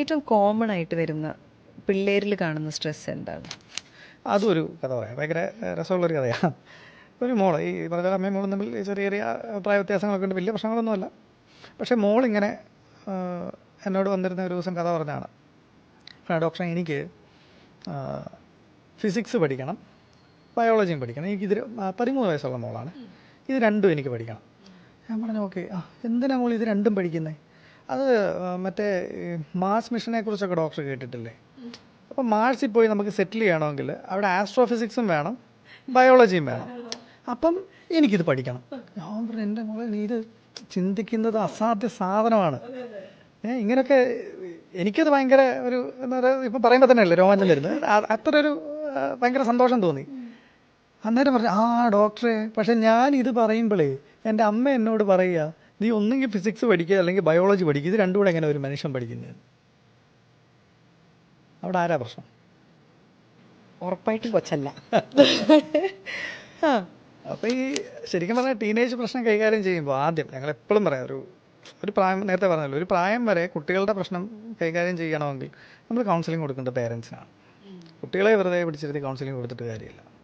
ഏറ്റവും കോമൺ ആയിട്ട് വരുന്ന പിള്ളേരിൽ കാണുന്ന സ്ട്രെസ് എന്താണ്? അതൊരു കഥ പറയാം. ഭയങ്കര രസമുള്ളൊരു കഥയാണ് ഒരു മോൾ ഈ പറഞ്ഞ അമ്മയും മോളും തമ്മിൽ ചെറിയ ചെറിയ പ്രായ വ്യത്യാസങ്ങളൊക്കെ ഉണ്ട്. വലിയ പ്രശ്നങ്ങളൊന്നുമല്ല. പക്ഷേ മോളിങ്ങനെ ഇങ്ങനെ എന്നോട് വന്നിരുന്ന ഒരു ദിവസം കഥ പറഞ്ഞാണ് ഡോക്ടറെ എനിക്ക് ഫിസിക്സ് പഠിക്കണം ബയോളജിയും പഠിക്കണം. എനിക്കിതിൽ പതിമൂന്ന് വയസ്സുള്ള മോളാണ്. ഇത് രണ്ടും എനിക്ക് പഠിക്കണം. ഞാൻ പറഞ്ഞു ഓക്കെ ആ എന്തിനാ മോൾ ഇത് രണ്ടും പഠിക്കുന്നത് അത് മറ്റേ മാസ് മിഷനെ കുറിച്ചൊക്കെ ഡോക്ടർ കേട്ടിട്ടില്ലേ? അപ്പോൾ മാർസിൽ പോയി നമുക്ക് സെറ്റിൽ ചെയ്യണമെങ്കിൽ അവിടെ ആസ്ട്രോഫിസിക്സും വേണം ബയോളജിയും വേണം. അപ്പം എനിക്കിത് പഠിക്കണം. ഞാൻ പറഞ്ഞു എന്റെ മോളെ നീ ഇത് ചിന്തിക്കുന്നത് അസാധ്യ സാധനമാണ്. ഏ ഇങ്ങനെയൊക്കെ എനിക്കത് ഭയങ്കര ഒരു എന്താ പറയുക ഇപ്പം പറയുമ്പോൾ തന്നെ അല്ലേ രോമാഞ്ചം വരുന്നത്? അത്ര ഒരു ഭയങ്കര സന്തോഷം തോന്നി. അന്നേരം പറഞ്ഞു ആ ഡോക്ടറെ പക്ഷെ ഞാൻ ഇത് പറയുമ്പോഴേ എന്റെ അമ്മ എന്നോട് പറയുക നീ ഒന്നെങ്കിൽ ഫിസിക്സ് പഠിക്കുക അല്ലെങ്കിൽ ബയോളജി പഠിക്കുക. ഇത് രണ്ടും കൂടെ എങ്ങനെ ഒരു മനുഷ്യൻ പഠിക്കുന്നത്? അവിടെ ആരാ പ്രശ്നം? ഉറപ്പായിട്ടും കൊച്ചല്ല. അപ്പോൾ ഈ ശരിക്കും പറഞ്ഞാൽ ടീനേജ് പ്രശ്നം കൈകാര്യം ചെയ്യുമ്പോൾ ആദ്യം ഞങ്ങൾ എപ്പോഴും പറയാം ഒരു ഒരു പ്രായം നേരത്തെ പറഞ്ഞല്ലോ ഒരു പ്രായം വരെ കുട്ടികളുടെ പ്രശ്നം കൈകാര്യം ചെയ്യണമെങ്കിൽ നമ്മൾ കൗൺസിലിംഗ് കൊടുക്കേണ്ടത് പേരൻസിനാണ് കുട്ടികളെ വെറുതെ പിടിച്ചിരുത്തി കൗൺസിലിംഗ് കൊടുത്തിട്ട് കാര്യമില്ല.